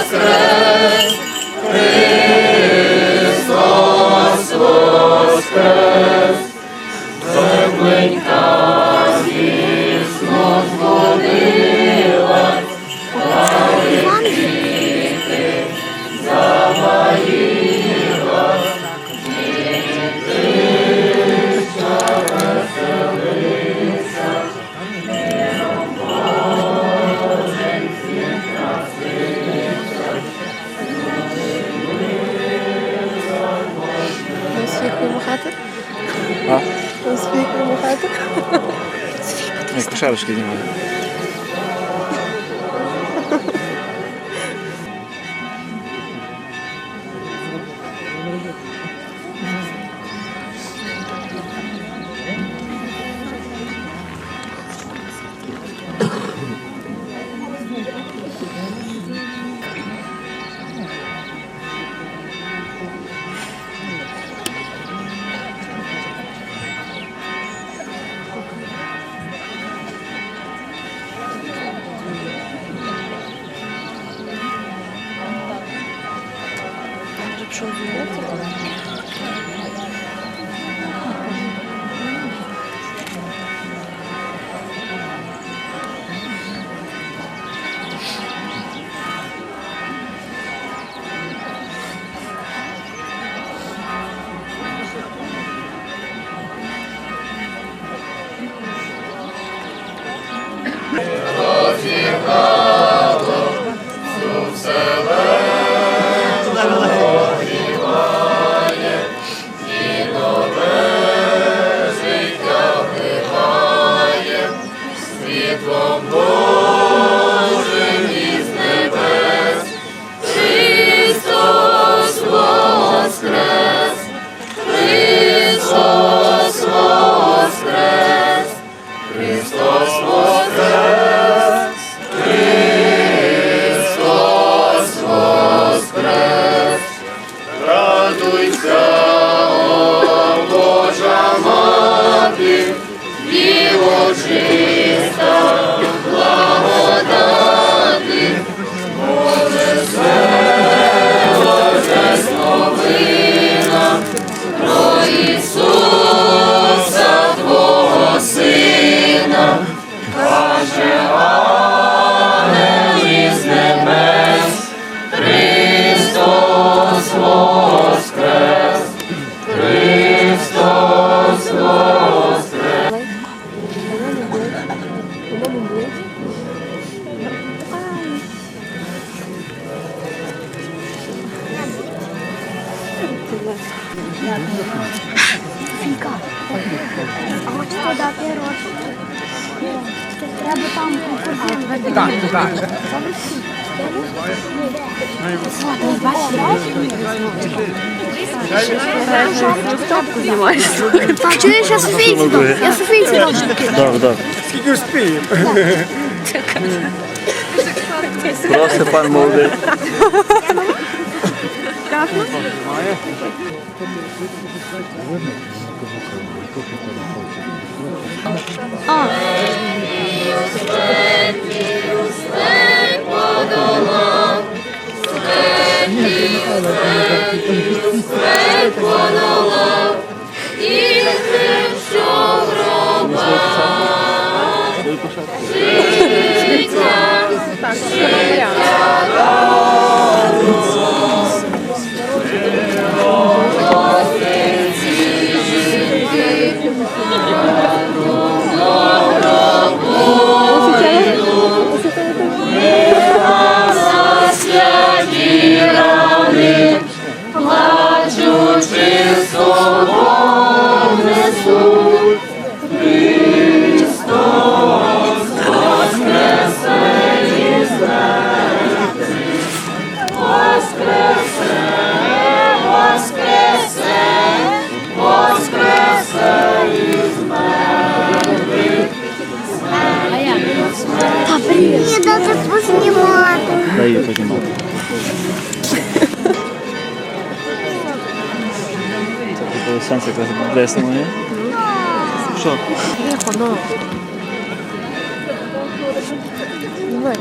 воскрес! Христос воскрес! Земленька Hoe gaat het? Wat? Hoe gaat het? Ik zou het niet meer. chose d'autre. Oh, звільнити. А хоч туди пірожки. Треба там покупити. Так, так. Тапку чуєш, я Софійці дам. Я Софійці дам. Так, так. Скільки успіємо? Просто пан молодий. Ні, дати познімати. Дай її познімати. Це типу сенс якраз десь моє. Що? Тихо, Thank Знімай.